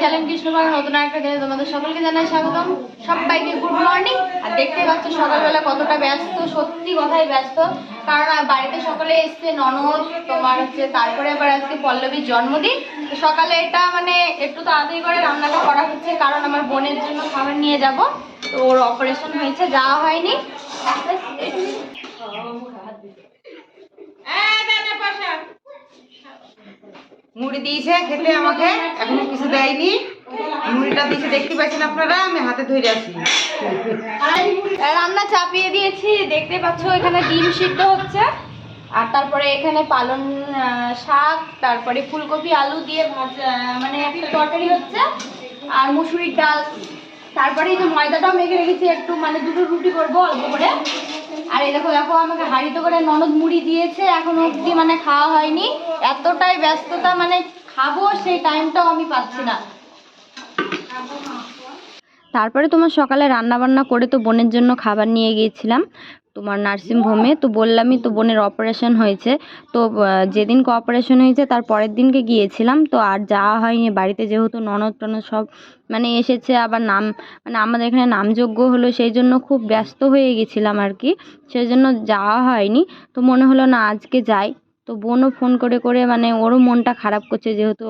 Channel কৃষ্ণপাড়া নতুন একটা দিনে তোমাদের সকলকে জানাই স্বাগতম। সবাইকে গুড মর্নিং আর দেখতে পাচ্ছ সকালবেলা কতটা ব্যস্ত, সত্যি কথাই ব্যস্ত। কারণ বাড়িতে সকলে এসছে, ননদ, তোমার হচ্ছে তারপরে আবার আজকে পল্লবীর জন্মদিন। তো সকালে এটা মানে একটু তাড়াতাড়ি করে রান্নাটা করা হচ্ছে, কারণ আমার বোনের জন্য খাবার নিয়ে যাব। তো ওর অপারেশন হয়েছে, যাওয়া হয়নি। মুড়ি দিয়েছে, খেতে আমাকে এখনও কিছু দেয়নি। মুড়িটা দিয়েছে, দেখতে পাচ্ছেন আপনারা, আমি হাতে ধরে আছি। রান্না চাপিয়ে দিয়েছি, দেখতে পাচ্ছ এখানে ডিম সিদ্ধ হচ্ছে। আর তারপরে এখানে পালন শাক, তারপরে ফুলকপি, আলু দিয়ে ভাজা মানে একটা তরকারি হচ্ছে, আর মুসুরির ডাল। তারপরে এই যে ময়দাটাও মেখে রেখেছি, একটু মানে দুটো রুটি করব, অল্প করে। আর এই দেখো দেখো, আমাকে হাড়িতে করে ননদ মুড়ি দিয়েছে, এখন অবধি মানে খাওয়া হয়নি। এতটাই ব্যস্ততা মানে খাব সেই টাইমটাও আমি পাচ্ছি না। তারপরে তোমার সকালে রান্না বান্না করে তো বোনের জন্য খাবার নিয়ে গিয়েছিলাম। তোমার নার্সিং হোমে। তো বললামই তো বোনের অপারেশন হয়েছে। তো যেদিনকে অপারেশন হয়েছে, তার পরের দিনকে গিয়েছিলাম। তো আর যাওয়া হয়নি। বাড়িতে যেহেতু ননদ টনদ সব মানে এসেছে, আবার নাম মানে আমাদের এখানে নামযজ্ঞ হলো, সেই জন্য খুব ব্যস্ত হয়ে গেছিলাম আর কি। সেই জন্য যাওয়া হয়নি। তো মনে হলো না, আজকে যাই। তো বোনও ফোন করে করে মানে ওরও মনটা খারাপ করছে, যেহেতু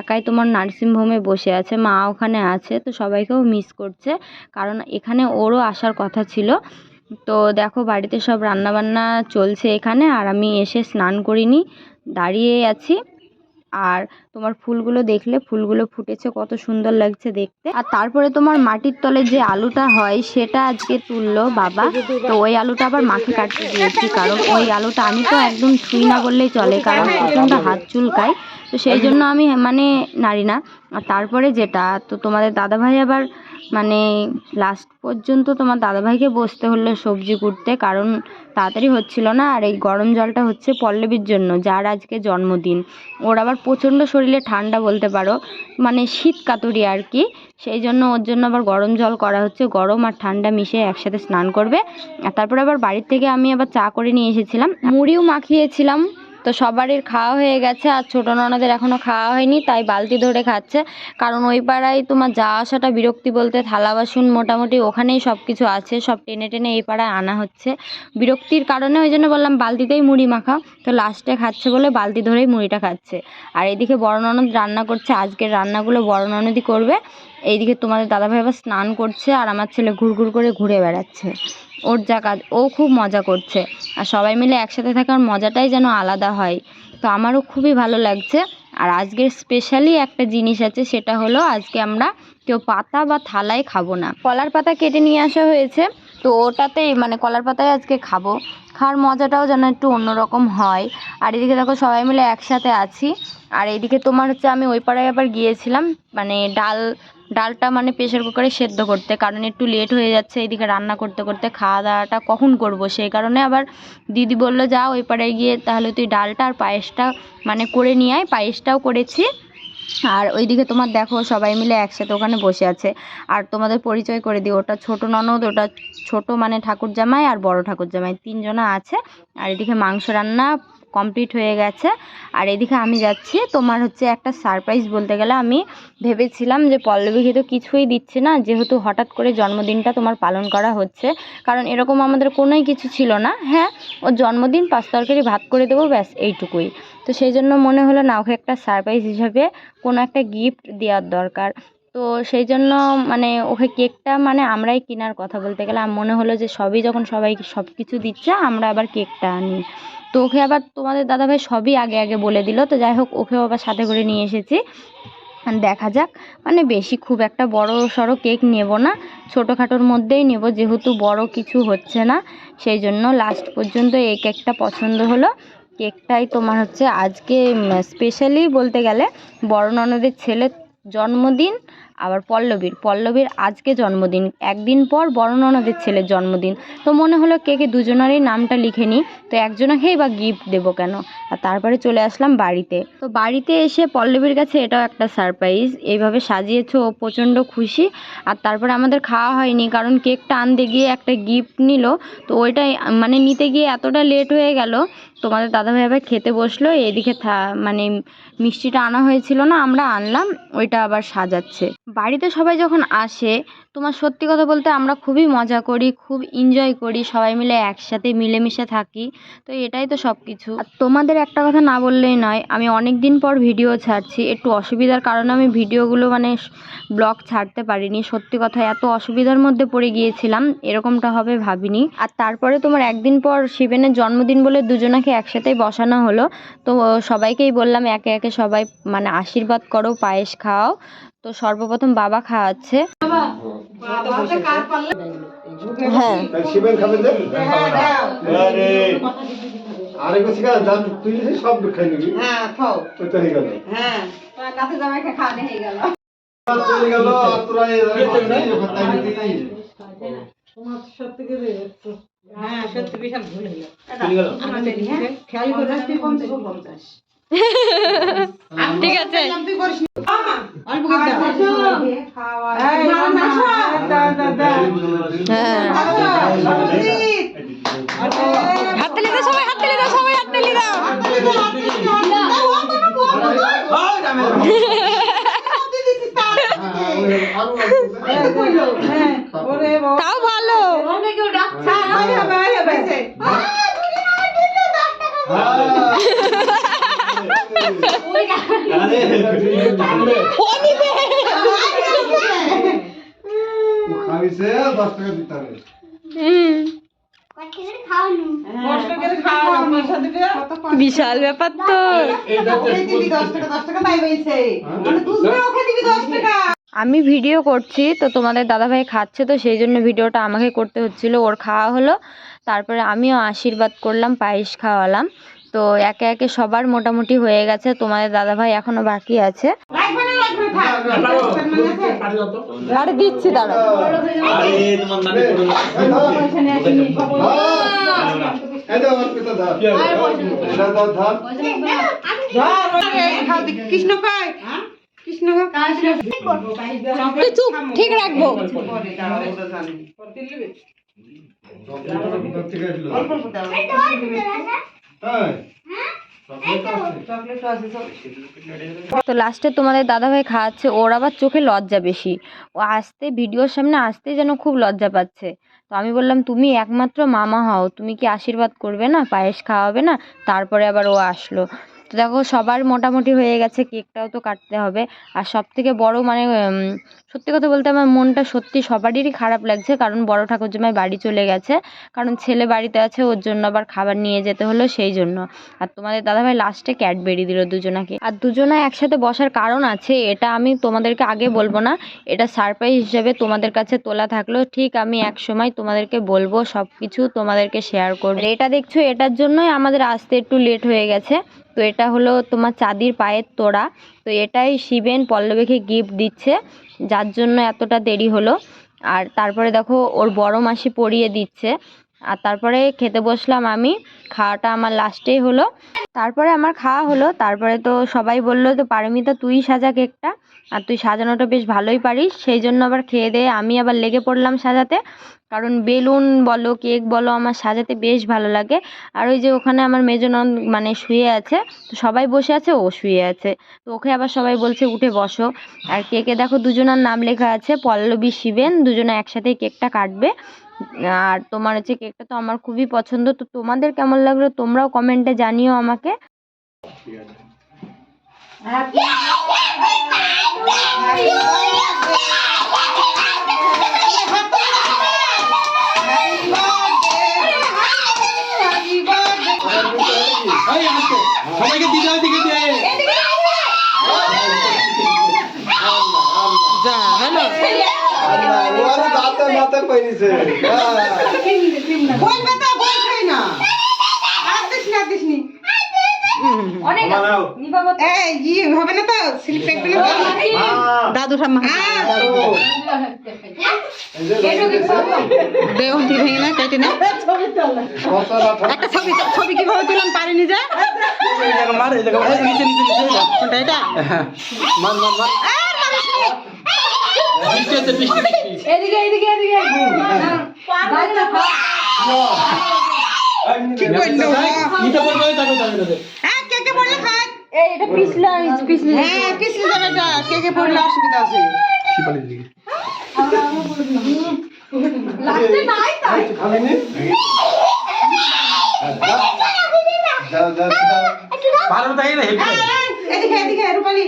একাই তোমার নার্সিং হোমে বসে আছে, মা ওখানে আছে, তো সবাইকেও মিস করছে। কারণ এখানে ওরও আসার কথা ছিল। তো দেখো বাড়িতে সব রান্নাবান্না চলছে এখানে, আর আমি এসে স্নান করিনি, দাঁড়িয়ে আছি। আর তোমার ফুলগুলো দেখলে, ফুলগুলো ফুটেছে, কত সুন্দর লাগছে দেখতে। আর তারপরে তোমার মাটির তলে যে আলুটা হয়, সেটা আজকে তুললো বাবা। তো ওই আলুটা আবার মাকে কাটতে দিয়েছি, কারণ ওই আলুটা আমি তো একদম ছুঁই না বললেই চলে, কারণ প্রচণ্ড হাত চুলকায়। তো সেই জন্য আমি মানে নাড়ি না। আর তারপরে যেটা, তো তোমাদের দাদাভাই আবার মানে লাস্ট পর্যন্ত তোমার দাদাভাইকে বসতে হলো সবজি কুটতে, কারণ তাড়াতাড়ি হচ্ছিল না আর এই গরম জলটা হচ্ছে পল্লবীর জন্য, যার আজকে জন্মদিন। ওর আবার প্রচণ্ড শরীরে ঠান্ডা বলতে পারো মানে শীত কাতুরি আর কি, সেই জন্য ওর জন্য আবার গরম জল করা হচ্ছে, গরম আর ঠান্ডা মিশিয়ে একসাথে স্নান করবে। তারপরে আবার বাড়ির থেকে আমি আবার চা করে নিয়ে এসেছিলাম। মুড়িও মাখিয়েছিলাম। তো সবারই খাওয়া হয়ে গেছে আর ছোটো ননদের এখনও খাওয়া হয়নি, তাই বালতি ধরে খাচ্ছে। কারণ ওই পাড়ায় তোমার যাওয়া আসাটা বিরক্তি বলতে থালা বাসন মোটামুটি ওখানেই সব কিছু আছে, সব টেনে টেনে এই পাড়ায় আনা হচ্ছে। বিরক্তির কারণে ওই জন্য বললাম বালতিতেই মুড়ি মাখা তো লাস্টে খাচ্ছে বলে বালতি ধরেই মুড়িটা খাচ্ছে। আর এইদিকে বড় ননদ রান্না করছে, আজকের রান্নাগুলো বড় ননদই করবে। এইদিকে তোমাদের দাদাভাই আবার স্নান করছে আর আমার ছেলে ঘুরঘুর করে ঘুরে বেড়াচ্ছে। ওর যা কাজ, ও খুব মজা করছে। আর সবাই মিলে একসাথে থাকার মজাটাই যেন আলাদা হয়। তো আমারও খুবই ভালো লাগছে। আর আজকের স্পেশালি একটা জিনিস আছে, সেটা হলো আজকে আমরা কেউ পাতা বা থালায় খাব না। কলার পাতা কেটে নিয়ে আসা হয়েছে, তো ওটাতেই মানে কলার পাতায় আজকে খাব। খাওয়ার মজাটাও যেন একটু অন্যরকম হয়। আর এদিকে দেখো সবাই মিলে একসাথে আছি। আর এদিকে তোমার হচ্ছে আমি ওই পাড়ায় আবার গিয়েছিলাম মানে ডাল ডালটা মানে প্রেশার কুকারে সেদ্ধ করতে, কারণ একটু লেট হয়ে যাচ্ছে এইদিকে রান্না করতে করতে খাওয়া দাওয়াটা কখন করব? সেই কারণে আবার দিদি বলল, যা ওই পাড়ায় গিয়ে তাহলে তুই ডালটা আর পায়েসটা মানে করে নিয়ে আয়, পায়েসটাও করেছি। আর ওইদিকে তোমার দেখো সবাই মিলে একসাথে ওখানে বসে আছে। আর তোমাদের পরিচয় করে দিই, ওটা ছোট ননদ, ওটা ছোট মানে ঠাকুর জামাই আর বড় ঠাকুর জামাই তিনজনা আছে। আর এদিকে মাংস রান্না কমপ্লিট হয়ে গেছে। আর এদিকে আমি যাচ্ছি, তোমার হচ্ছে একটা সারপ্রাইজ বলতে গেলে আমি ভেবেছিলাম যে পল্লবীকে তো কিছুই দিচ্ছে না, যেহেতু হঠাৎ করে জন্মদিনটা তোমার পালন করা হচ্ছে। কারণ এরকম আমাদের কোনোই কিছু ছিল না। হ্যাঁ ওর জন্মদিন পাঁচ তরকারি ভাত করে দেবো, ব্যাস এইটুকুই। তো সেই জন্য মনে হলো না, ওকে একটা সারপ্রাইজ হিসাবে কোনো একটা গিফট দেওয়ার দরকার। তো সেই জন্য মানে ওকে কেকটা মানে আমরাই কেনার কথা বলতে গেলে। মনে হলো যে সবই যখন সবাই সব কিছু দিচ্ছে, আমরা আবার কেকটা আনি। তো ওকে আবার তোমাদের দাদাভাই সবই আগে আগে বলে দিল। তো যাই হোক, ওকেও আবার সাথে করে নিয়ে এসেছি। দেখা যাক। মানে বেশি খুব একটা বড় সড়ো কেক নেব না। ছোটোখাটোর মধ্যেই নেব, যেহেতু বড় কিছু হচ্ছে না। সেই জন্য লাস্ট পর্যন্ত এই কেকটা পছন্দ হলো। কেকটাই তোমার হচ্ছে আজকে স্পেশালি বলতে গেলে বড় ননদের ছেলের জন্মদিন। আবার পল্লবীর। পল্লবীর আজকে জন্মদিন। একদিন পর বড় ননদের ছেলের জন্মদিন। তো মনে হলো কেকে দুজনারই নামটা লিখে নিই। তো একজনে একজনকেই বা গিফট দেবো কেন? আর তারপরে চলে আসলাম বাড়িতে। তো বাড়িতে এসে পল্লবীর কাছে এটাও একটা সারপ্রাইজ এইভাবে সাজিয়েছো ও প্রচণ্ড খুশি। আর তারপরে আমাদের খাওয়া হয়নি, কারণ কেকটা আনতে গিয়ে একটা গিফট নিল। তো ওইটাই মানে নিতে গিয়ে এতটা লেট হয়ে গেল। তোমাদের দাদাভাই আবার খেতে বসল। এদিকে মানে মিষ্টিটা আনা হয়েছিল না, আমরা আনলাম। ওইটা আবার সাজাচ্ছে। বাড়িতে সবাই যখন আসে, তোমার সত্যি কথা বলতে আমরা খুবই মজা করি, খুব এনজয় করি, সবাই মিলে একসাথে মিলেমিশে থাকি। তো এটাই তো সব কিছু আর তোমাদের একটা কথা না বললেই নয়, আমি অনেক দিন পর ভিডিও ছাড়ছি। একটু অসুবিধার কারণে আমি ভিডিওগুলো মানে ব্লগ ছাড়তে পারিনি। সত্যি কথা, এত অসুবিধার মধ্যে পড়ে গিয়েছিলাম, এরকমটা হবে ভাবিনি। আর তারপরে তোমার একদিন পর শিবেনের জন্মদিন বলে দুজনাকে একসাথেই বসানো হলো। তো সবাইকেই বললাম, একে একে সবাই মানে আশীর্বাদ করো, পায়েস খাওয়াও তো সর্বপ্রথম বাবা খাওয়াচ্ছে। হ্যাঁ। হ্যাঁ, হ্যাঁ হয়ে। হ্যাঁ হ্যাঁ সত্যি বিশাল ভুল হলো হ্যাঁ? খেয়াল করে পঞ্চাশ ঠিক আছে। হ্যাঁ হাততালি দাও সবাই হাততালি দাও সবাই হাততালি দাও হাততালি দাও, হাততালি দাও, হাততালি দাও। ও কোনো বল না। হাততালি দিছিস তার। এই কইলো, হ্যাঁ। ওরে বাবা। তাও ভালো হ্যাঁ, ওই হবে, ওই হবে, এই যে। খাইছে 10 টাকা দিতে হবে কষ্ট করে খাওয়া, পয়সা দিবে। কত কষ্ট। বিশাল ব্যাপার তো ওকে দিবি দশ টাকা, দশ টাকা পাই পাইছে। মানে দুধরে ওকে দিবি ব্যাপার তো আমি ভিডিও করছি তো তোমাদের দাদাভাই খাচ্ছে তো সেই জন্য ভিডিওটা আমাকে করতে হচ্ছিল ওর খাওয়া হলো তারপরে আমিও আশীর্বাদ করলাম পায়েস খাওয়ালাম তো একে একে সবার মোটামুটি হয়ে গেছে তোমাদের দাদাভাই এখনও বাকি আছে। মানে? আরে দিচ্ছি দাঁড়া কৃষ্ণ কয় কৃষ্ণ চুপ ঠিক রাখব। তো লাস্টে তোমাদের দাদাভাই খাওয়াচ্ছে ওর আবার চোখে লজ্জা বেশি। ও আসতে ভিডিওর সামনে আসতে যেন খুব লজ্জা পাচ্ছে। তো আমি বললাম, তুমি একমাত্র মামা হও, তুমি কি আশীর্বাদ করবে না? পায়েস খাওয়াবে না? তারপরে আবার ও আসলো। তো দেখো, সবার মোটামুটি হয়ে গেছে, কেকটাও তো কাটতে হবে। আর সব থেকে বড় মানে সত্যি কথা বলতে আমার মনটা সত্যি সবারই খারাপ লাগছে, কারণ বড় ঠাকুর জামাই বাড়ি চলে গেছে। কারণ ছেলে বাড়িতে আছে, ওর জন্য আবার খাবার নিয়ে যেতে হলো সেই জন্য। আর তোমাদের দাদাভাই লাস্টে ক্যাডবেরি দিল দুজনাকে। আর দুজনা একসাথে বসার কারণ আছে, এটা আমি তোমাদেরকে আগে বলব না। এটা সারপ্রাইজ হিসেবে তোমাদের কাছে তোলা থাকল। ঠিক আমি এক সময় তোমাদেরকে বলব সব কিছু তোমাদেরকে শেয়ার করব। এটা দেখছ, এটার জন্যই আমাদের আসতে একটু লেট হয়ে গেছে। তো এটা হলো তোমার চাঁদির পায়ের তোড়া। তো এটাই শিবেন পল্লবীকে গিফট দিচ্ছে, যার জন্য এতটা দেরি হলো। আর তারপরে দেখো ওর বড় মাসি পরিয়ে দিচ্ছে। আর তারপরে খেতে বসলাম আমি। খাওয়াটা আমার লাস্টেই হলো। তারপরে আমার খাওয়া হলো। তারপরে তো সবাই বলল তো পারমিতা, তুই সাজা কেকটা। আর তুই সাজানোটা বেশ ভালোই পারিস। সেই জন্য আবার খেয়ে দিয়ে আমি আবার লেগে পড়লাম সাজাতে। কারণ বেলুন বলো, কেক বলো, আমার সাজাতে বেশ ভালো লাগে। আর ওই যে ওখানে আমার মেজো নন মানে শুয়ে আছে, তো সবাই বসে আছে, ও শুয়ে আছে। তো ওকে আবার সবাই বলছে, উঠে বসো। আর কেকে দেখো, দুজনার নাম লেখা আছে, পল্লবী শিবেন। দুজনে একসাথেই কেকটা কাটবে। আর তোমার হচ্ছে কেকটা তো আমার খুবই পছন্দ তো তোমাদের কেমন লাগল তোমরাও কমেন্টে জানিও আমাকে। সবাইকে দিকে দে। ওরে দাঁতে মাথা পাইছে বলবে তো বলছেই না। আর না দিস নি। এই ই হবে না তো স্লিপ থাকবে না? দাদু ঠাম্মা দেও দি ভেঙে না কেটে না। একটা ছবি ছবি কীভাবে তুললাম পারিনি যে? এই মার এই জায়গা নিচে নিচে নিচে যা। কোনটা এটা? মার মার মার। বৃষ্টি হচ্ছে বৃষ্টি বৃষ্টি এদিকে এদিকে এদিকে কি করল নিতে পারবে তাকে যাবে হ্যাঁ কে কে পড়লে খাট এই এটা পিছলা পিছলি হ্যাঁ পিছলে যাবে এটা কে কে পড়লে অসুবিধা আছে শিপালির দিকে লাস্টে নাই তাই খালি নি যা যা যা। পারো তাই না এদিকে এদিকে রূপালি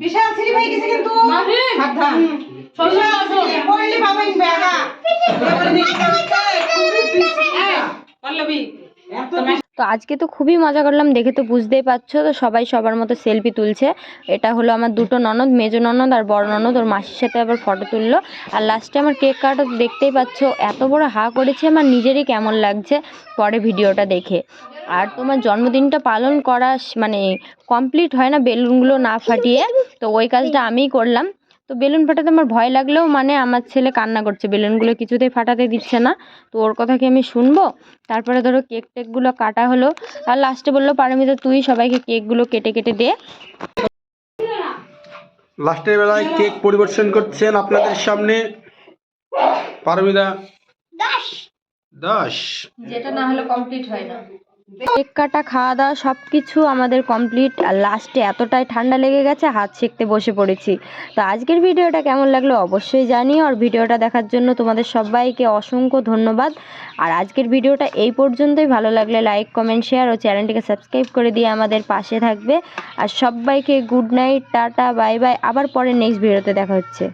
বিশাল সিঁড়ি হয়ে গেছে কিন্তু। পড়লে বাবা ইন পল্লবী তো আজকে তো খুবই মজা করলাম, দেখে তো বুঝতেই পারছ। তো সবাই সবার মতো সেলফি তুলছে। এটা হলো আমার দুটো ননদ, মেজো ননদ আর বড় ননদ। ওর মাসির সাথে আবার ফটো তুললো। আর লাস্টে আমার কেক কাটা দেখতেই পাচ্ছ, এত বড় হা করেছে, আমার নিজেরই কেমন লাগছে পরে ভিডিওটা দেখে। আর তোমার জন্মদিনটা পালন করা মানে কমপ্লিট হয় না, বেলুনগুলো না ফাটিয়ে। তো ওই কাজটা আমিই করলাম। তো বেলুন ফাটাতে আমার ভয় লাগলেও মানে আমার ছেলে কান্না করছে। বেলুনগুলো কিছুতেই ফাটাতে দিচ্ছে না। তো ওর কথা কি আমি শুনব? তারপরে ধরো কেক টেকগুলো কাটা হলো। আর লাস্টে বলল পারমিতা তুই সবাইকে কেকগুলো কেটে কেটে দে। লাস্টের বেলায় কেক পরিবেশন করছেন আপনাদের সামনে পারমিদা দশ যেটা না হলে কমপ্লিট হয় না। কেক কাটা, খাওয়া দাওয়া সব কিছু আমাদের কমপ্লিট আর লাস্টে এতটাই ঠান্ডা লেগে গেছে, হাত সেঁকতে বসে পড়েছি। তো আজকের ভিডিওটা কেমন লাগল অবশ্যই জানিও। আর ভিডিওটা দেখার জন্য তোমাদের সবাইকে অসংখ্য ধন্যবাদ। আর আজকের ভিডিওটা এই পর্যন্তই। ভালো লাগলে লাইক কমেন্ট শেয়ার ও চ্যানেলটিকে সাবস্ক্রাইব করে দিয়ে আমাদের পাশে থাকবে। আর সবাইকে good night tata bye bye আবার পরে নেক্সট ভিডিওতে দেখা হচ্ছে।